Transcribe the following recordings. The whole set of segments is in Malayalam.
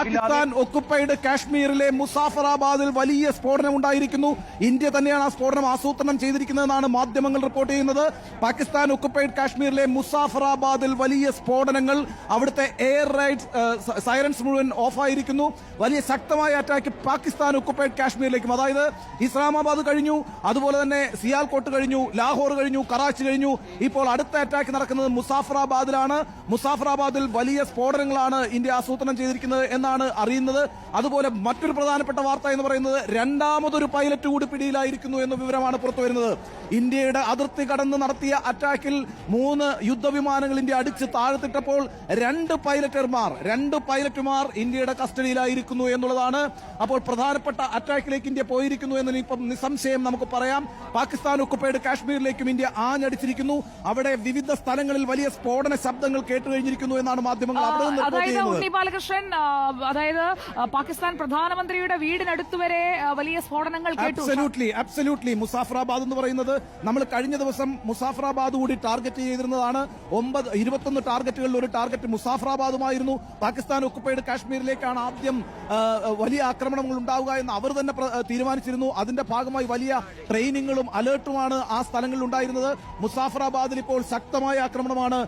പാകിസ്ഥാൻ ഒക്കുപ്പൈഡ് കാശ്മീരിലെ മുസാഫറാബാദിൽ വലിയ സ്ഫോടനം ഉണ്ടായിരിക്കുന്നു ഇന്ത്യ തന്നെയാണ് ആ സ്ഫോടനം ആസൂത്രണം ചെയ്തിരിക്കുന്നതെന്നാണ് മാധ്യമങ്ങൾ റിപ്പോർട്ട് ചെയ്യുന്നത്. പാകിസ്ഥാൻ ഒക്കുപ്പൈഡ് കാശ്മീരിലെ മുസാഫറാബാദിൽ വലിയ സ്ഫോടനങ്ങൾ അവിടുത്തെ എയർ റൈഡ് സൈറൻസ് മുഴുവൻ ഓഫായിരിക്കുന്നു വലിയ ശക്തമായ അറ്റാക്ക് പാകിസ്ഥാൻ ഒക്കുപ്പൈഡ് കാശ്മീരിലേക്കും. അതായത് ഇസ്ലാമാബാദ് കഴിഞ്ഞു അതുപോലെ തന്നെ സിയാൽകോട്ട് കഴിഞ്ഞു ലാഹോർ കഴിഞ്ഞു കറാച്ചി കഴിഞ്ഞു. ഇപ്പോൾ അടുത്ത അറ്റാക്ക് നടക്കുന്നത് മുസാഫറാബാദിലാണ്. മുസാഫറാബാദിൽ വലിയ സ്ഫോടനങ്ങളാണ് ഇന്ത്യ ആസൂത്രണം ചെയ്തിരിക്കുന്നത് എന്നാണ് അറിയുന്നത്. അതുപോലെ മറ്റൊരു പ്രധാനപ്പെട്ട വാർത്ത എന്ന് പറയുന്നത് രണ്ടാമതൊരു പൈലറ്റ് കൂടി പിടിയിലായിരിക്കുന്നു എന്ന വിവരമാണ് പുറത്തു വരുന്നത്. ഇന്ത്യയുടെ അതിർത്തി കടന്ന് നടത്തിയ അറ്റാക്കിൽ മൂന്ന് യുദ്ധവിമാനങ്ങൾ ഇന്ത്യ അടിച്ച് താഴ്ത്തിട്ടപ്പോൾ രണ്ട് പൈലറ്റർമാർ രണ്ട് പൈലറ്റുമാർ ഇന്ത്യയുടെ കസ്റ്റഡിയിലായിരിക്കുന്നു എന്നുള്ളതാണ്. അപ്പോൾ പ്രധാനപ്പെട്ട അറ്റാക്കിലേക്ക് ഇന്ത്യ പോയിരിക്കുന്നു എന്ന് ഇപ്പം നിസ്സംശയം നമുക്ക് പറയാം. പാകിസ്ഥാൻ ഒക്കുപ്പൈഡ് കാശ്മീരിലേക്കും ഇന്ത്യ ആഞ്ഞടിച്ചിരിക്കുന്നു. അവിടെ വിവിധ സ്ഥലങ്ങളിൽ വലിയ സ്ഫോടന ശബ്ദങ്ങൾ കേട്ടുകഴിഞ്ഞിരിക്കുന്നു എന്നാണ് മാധ്യമങ്ങൾ അവിടെ നിന്ന് അതായത് പാകിസ്ഥാൻ പ്രധാനമന്ത്രിയുടെ വീടിനടുത്ത് വരെ വലിയ സ്ഫോടനങ്ങൾ അബ്സല്യൂട്ട്ലി അബ്സല്യൂട്ട്ലി മുസാഫറാബാദ് എന്ന് പറയുന്നത് നമ്മൾ കഴിഞ്ഞ ദിവസം മുസാഫറാബാദ് കൂടി ടാർഗറ്റ് ചെയ്തിരുന്നതാണ്. ഒമ്പത് ഇരുപത്തൊന്ന് ടാർഗറ്റുകളിൽ ഒരു ടാർഗറ്റ് മുസാഫറാബാദുമായിരുന്നു. പാകിസ്ഥാൻ ഒക്കുപ്പൈഡ് കാശ്മീരിലേക്കാണ് ആദ്യം വലിയ ആക്രമണങ്ങൾ ഉണ്ടാവുക എന്ന് അവർ തന്നെ തീരുമാനിച്ചിരുന്നു. അതിന്റെ ഭാഗമായി വലിയ ട്രെയിനിങ്ങുകളും അലേർട്ടുമാണ് ആ സ്ഥലങ്ങളിൽ ഉണ്ടായിരുന്നത്. മുസാഫറാബാദിൽ ഇപ്പോൾ ശക്തമായ ആക്രമണമാണ്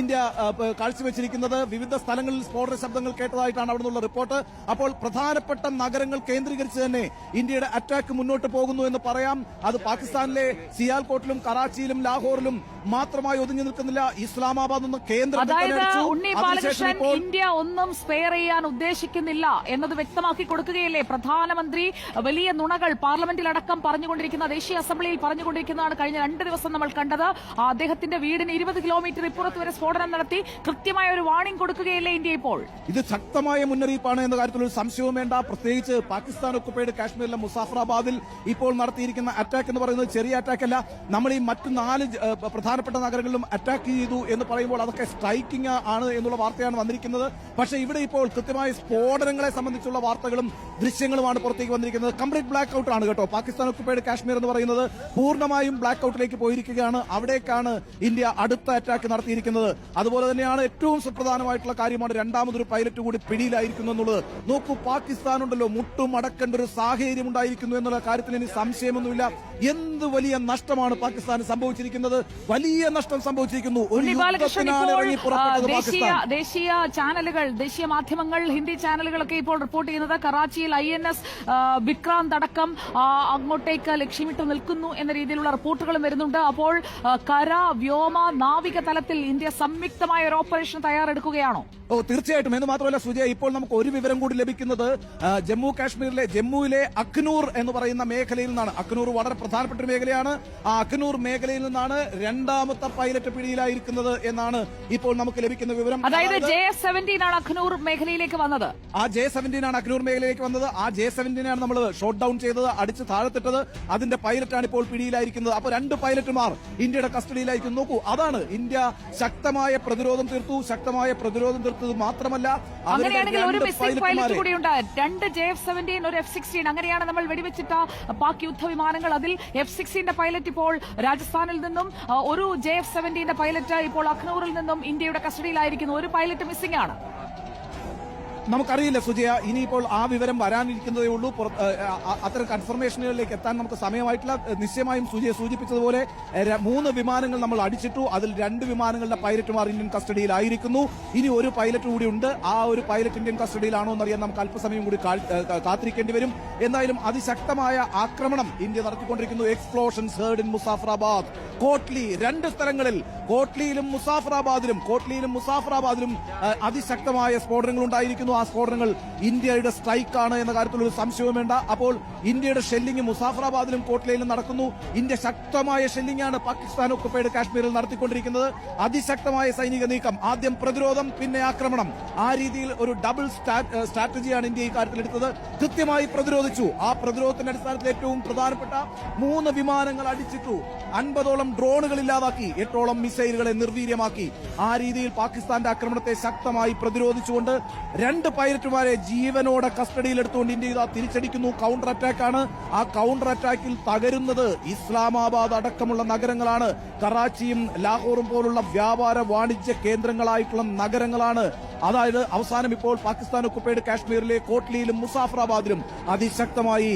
ഇന്ത്യ കാഴ്ചവെച്ചിരിക്കുന്നത്. വിവിധ സ്ഥലങ്ങളിൽ സ്ഫോടന ശബ്ദങ്ങൾ കേട്ടതായിട്ടാണ് അവിടെ നിന്നുള്ള റിപ്പോർട്ട് അപ്പോൾ പ്രധാനപ്പെട്ട നഗരങ്ങൾ കേന്ദ്രീകരിച്ച് തന്നെ ഇന്ത്യയുടെ അറ്റാക്ക് മുന്നോട്ട് പോകുന്നു എന്ന് പറയാം. അത് പാകിസ്ഥാനിലെ സിയാൽകോട്ടിലും കറാച്ചിയിലും ലാഹോറിലും മാത്രമായി ഒതുങ്ങി നിൽക്കുന്നില്ല. ഇസ്ലാമാബാദ് നിന്ന് കേന്ദ്രം അതായത് ഉണ്ണി ബാലകൃഷ്ണൻ ഇന്ത്യ ഒന്നും സ്പെയർ ചെയ്യാൻ ഉദ്ദേശിക്കുന്നില്ല എന്നത് വ്യക്തമാക്കി കൊടുക്കുകയല്ലേ? പ്രധാനമന്ത്രി വലിയ നുണകൾ പാർലമെന്റിലടക്കം പറഞ്ഞുകൊണ്ടിരിക്കുന്ന ദേശീയ അസംബ്ലിയിൽ പറഞ്ഞുകൊണ്ടിരിക്കുന്നതാണ് കഴിഞ്ഞ രണ്ട് ദിവസം നമ്മൾ കണ്ടത്. അദ്ദേഹത്തിന്റെ വീടിന് ഇരുപത് കിലോമീറ്റർ ഇപ്പുറത്ത് വരെ സ്ഫോടനം നടത്തി കൃത്യമായ ഒരു വാർണിംഗ് കൊടുക്കുകയല്ലേ ഇന്ത്യ ഇപ്പോൾ? ഇത് ശക്തമായ മുന്നറിയിപ്പാണ് എന്ന കാര്യത്തിൽ ഒരു സംശയവും വേണ്ട. പ്രത്യേകിച്ച് പാകിസ്ഥാൻ ഒക്കുപ്പൈഡ് കാശ്മീരിലെ മുസാഫറാബാദിൽ ഇപ്പോൾ നടത്തിയിരിക്കുന്ന അറ്റാക്ക് എന്ന് പറയുന്നത് ചെറിയ അറ്റാക്ക് അല്ല. നമ്മൾ ഈ മറ്റു നാല് ഏഹ് പ്രധാനപ്പെട്ട നഗരങ്ങളിലും അറ്റാക്ക് ചെയ്തു എന്ന് പറയുമ്പോൾ അതൊക്കെ സ്ട്രൈക്കിംഗ് ആണ് എന്നുള്ള വാർത്തയാണ് വന്നിരിക്കുന്നത്. പക്ഷേ ഇവിടെ ഇപ്പോൾ കൃത്യമായ സ്ഫോടനങ്ങളെ സംബന്ധിച്ചുള്ള വാർത്തകളും ദൃശ്യങ്ങളുമാണ് പുറത്തേക്ക് വന്നിരിക്കുന്നത്. കംപ്ലീറ്റ് ബ്ലാക്ക് ഔട്ട് ആണ് കേട്ടോ. പാകിസ്ഥാൻ ഒക്കുപ്പൈഡ് കാശ്മീർ എന്ന് പറയുന്നത് പൂർണമായും ബ്ലാക്ക് ഔട്ടിലേക്ക് പോയിരിക്കുകയാണ്. അവിടേക്കാണ് ഇന്ത്യ അടുത്ത അറ്റാക്ക് നടത്തിയിരിക്കുന്നത്. അതുപോലെ തന്നെയാണ് ഏറ്റവും സുപ്രധാനമായിട്ടുള്ള കാര്യമാണ് രണ്ടാമതൊരു പൈലറ്റ് കൂടി പിടിയിലായിരിക്കുന്നു എന്നുള്ളത്. നോക്കൂ പാകിസ്ഥാൻ ഉണ്ടല്ലോ മുട്ടും അടക്കേണ്ട ഒരു സാഹചര്യം ഉണ്ടായിരിക്കുന്നു എന്നുള്ള കാര്യത്തിൽ ഇനി സംശയമൊന്നുമില്ല. എന്ത് വലിയ നഷ്ടമാണ് പാകിസ്ഥാൻ സംഭവിച്ചിരിക്കുന്നത്? വലിയ നഷ്ടം സംഭവിച്ചിരിക്കുന്നു. ദേശീയ ദേശീയ ചാനലുകൾ ദേശീയ മാധ്യമങ്ങൾ ഹിന്ദി ചാനലുകളൊക്കെ ഇപ്പോൾ റിപ്പോർട്ട് ചെയ്യുന്നത് കറാച്ചിയിൽ ഐ എൻ എസ് വിക്രാന്ത് അടക്കം അങ്ങോട്ടേക്ക് ലക്ഷ്യമിട്ട് നിൽക്കുന്നു എന്ന രീതിയിലുള്ള റിപ്പോർട്ടുകളും വരുന്നുണ്ട്. അപ്പോൾ കര വ്യോമ നാവിക തലത്തിൽ ഇന്ത്യ സംയുക്തമായ ഒരു ഓപ്പറേഷൻ തയ്യാറെടുക്കുകയാണോ? ഓ തീർച്ചയായിട്ടും. എന്ന് മാത്രമല്ല സുജയ ഇപ്പോൾ നമുക്ക് ഒരു വിവരം കൂടി ലഭിക്കുന്നത് ജമ്മു കാശ്മീരിലെ ജമ്മുവിലെ അഖ്നൂർ എന്ന് പറയുന്ന മേഖലയിൽ നിന്നാണ്. അഖ്നൂർ വളരെ പ്രധാനപ്പെട്ട ഒരു മേഖലയാണ്. ആ അഖ്നൂർ മേഖലയിൽ നിന്നാണ് രണ്ടാമത്തെ പൈലറ്റ് പിടിയിലായിരിക്കുന്നത് എന്നാണ് ഇപ്പോൾ നമുക്ക് ലഭിക്കുന്ന വിവരം. അതായത് ജെ സെവന്റീൻ ആണ് അഖ്നൂർ മേഖലയിലേക്ക് വന്നത്. ആ ജെ സെവന്റീൻ ആണ് അഖ്നൂർ മേഖലയിലേക്ക് വന്നത്. ആ ജെ സെവന്റീൻ ആണ് നമ്മൾ ഷോട്ട് ഡൌൺ ചെയ്തത് അടിച്ച് താഴത്തിട്ടത്. അതിന്റെ പൈലറ്റാണ് ഇപ്പോൾ പിടിയിലായിരിക്കുന്നത്. അപ്പോൾ രണ്ട് പൈലറ്റുമാർ ഇന്ത്യയുടെ കസ്റ്റഡിയിലായിരിക്കും. നോക്കൂ അതാണ് ഇന്ത്യ ശക്തമായ പ്രതിരോധം തീർത്തു. ശക്തമായ പ്രതിരോധം തീർത്തത് മാത്രമല്ല അങ്ങനെയാണെങ്കിൽ ഒരു മിസ്സിംഗ് പൈലറ്റ് കൂടിയുണ്ട്. രണ്ട് ജെ എഫ് സെവന്റീൻ ഒരു എഫ് സിക്സ്റ്റീൻ. അങ്ങനെയാണ് നമ്മൾ വെടിവെച്ചിട്ട പാക് യുദ്ധവിമാനങ്ങൾ. അതിൽ എഫ് സിക്സ്റ്റീന്റെ പൈലറ്റ് ഇപ്പോൾ രാജസ്ഥാനിൽ നിന്നും ആ, ഒരു ജെ എഫ് സെവന്റീന്റെ പൈലറ്റ് ഇപ്പോൾ അഖ്നൂറിൽ നിന്നും ഇന്ത്യയുടെ കസ്റ്റഡിയിലായിരിക്കുന്നു. ഒരു പൈലറ്റ് മിസ്സിംഗ് ആണ്. നമുക്കറിയില്ല സുജയ. ഇനിയിപ്പോൾ ആ വിവരം വരാനിരിക്കുന്നതേ ഉള്ളൂ. അത്തരം കൺഫർമേഷനുകളിലേക്ക് എത്താൻ നമുക്ക് സമയമായിട്ടില്ല. നിശ്ചയമായും സുജയ സൂചിപ്പിച്ചതുപോലെ മൂന്ന് വിമാനങ്ങൾ നമ്മൾ അടിച്ചിട്ടു. അതിൽ രണ്ട് വിമാനങ്ങളുടെ പൈലറ്റുമാർ ഇന്ത്യൻ കസ്റ്റഡിയിലായിരിക്കുന്നു. ഇനി ഒരു പൈലറ്റ് കൂടി ഉണ്ട്. ആ ഒരു പൈലറ്റ് ഇന്ത്യൻ കസ്റ്റഡിയിലാണോ എന്നറിയാൻ നമുക്ക് അല്പസമയം കൂടി കാത്തിരിക്കേണ്ടി വരും. എന്തായാലും അതിശക്തമായ ആക്രമണം India നടത്തിക്കൊണ്ടിരിക്കുന്നു. Explosions heard in Muzaffarabad Kotli രണ്ട് സ്ഥലങ്ങളിൽ കോട്ട്ലിയിലും മുസാഫറാബാദിലും കോട്ട്ലിയിലും മുസാഫറാബാദിലും അതിശക്തമായ സ്ഫോടനങ്ങൾ ഉണ്ടായിരിക്കുന്നു ആ സ്ഫോടനങ്ങൾ ഇന്ത്യയുടെ സ്ട്രൈക്കാണ് എന്ന കാര്യത്തിൽ ഒരു സംശയവും വേണ്ട. അപ്പോൾ ഇന്ത്യയുടെ ഷെല്ലിംഗ് മുസാഫറാബാദിലും കോട്ട്ലിയിലും നടക്കുന്നു. ഇന്ത്യ ശക്തമായ ഷെല്ലിംഗ് ആണ് പാകിസ്ഥാൻ ഒക്കുപ്പൈഡ് കാശ്മീരിൽ നടത്തിക്കൊണ്ടിരിക്കുന്നത്. അതിശക്തമായ സൈനിക നീക്കം ആദ്യം പ്രതിരോധം പിന്നെ ആക്രമണം. ആ രീതിയിൽ ഒരു ഡബിൾ സ്ട്രാറ്റജിയാണ് ഇന്ത്യ ഈ കാര്യത്തിൽ എടുത്തത്. കൃത്യമായി പ്രതിരോധിച്ചു. ആ പ്രതിരോധത്തിന്റെ അടിസ്ഥാനത്തിൽ ഏറ്റവും പ്രധാനപ്പെട്ട മൂന്ന് വിമാനങ്ങൾ അടിച്ചിട്ടു. അൻപതോളം ഡ്രോണുകൾ ഇല്ലാതാക്കി. എട്ടോളം മിസൈലുകളെ നിർവീര്യമാക്കി. ആ രീതിയിൽ പാകിസ്ഥാന്റെ ആക്രമണത്തെ ശക്തമായി പ്രതിരോധിച്ചുകൊണ്ട് രണ്ട് പൈലറ്റുമാരെ ജീവനോടെ കസ്റ്റഡിയിലെടുത്തുകൊണ്ട് ഇന്ത്യ ഇതാ തിരിച്ചടിക്കുന്നു. കൗണ്ടർ അറ്റാക്കാണ് ആ കൗണ്ടർ അറ്റാക്കിൽ തകരുന്നത് ഇസ്ലാമാബാദ് അടക്കമുള്ള നഗരങ്ങളാണ്. കറാച്ചിയും ലാഹോറും പോലുള്ള വ്യാപാര വാണിജ്യ കേന്ദ്രങ്ങളായിട്ടുള്ള നഗരങ്ങളാണ്. അതായത് അവസാനം ഇപ്പോൾ പാകിസ്ഥാൻ ഒക്കുപ്പൈഡ് കാശ്മീരിലെ കോട്ട്ലിയിലും മുസാഫറാബാദിലും അതിശക്തമായി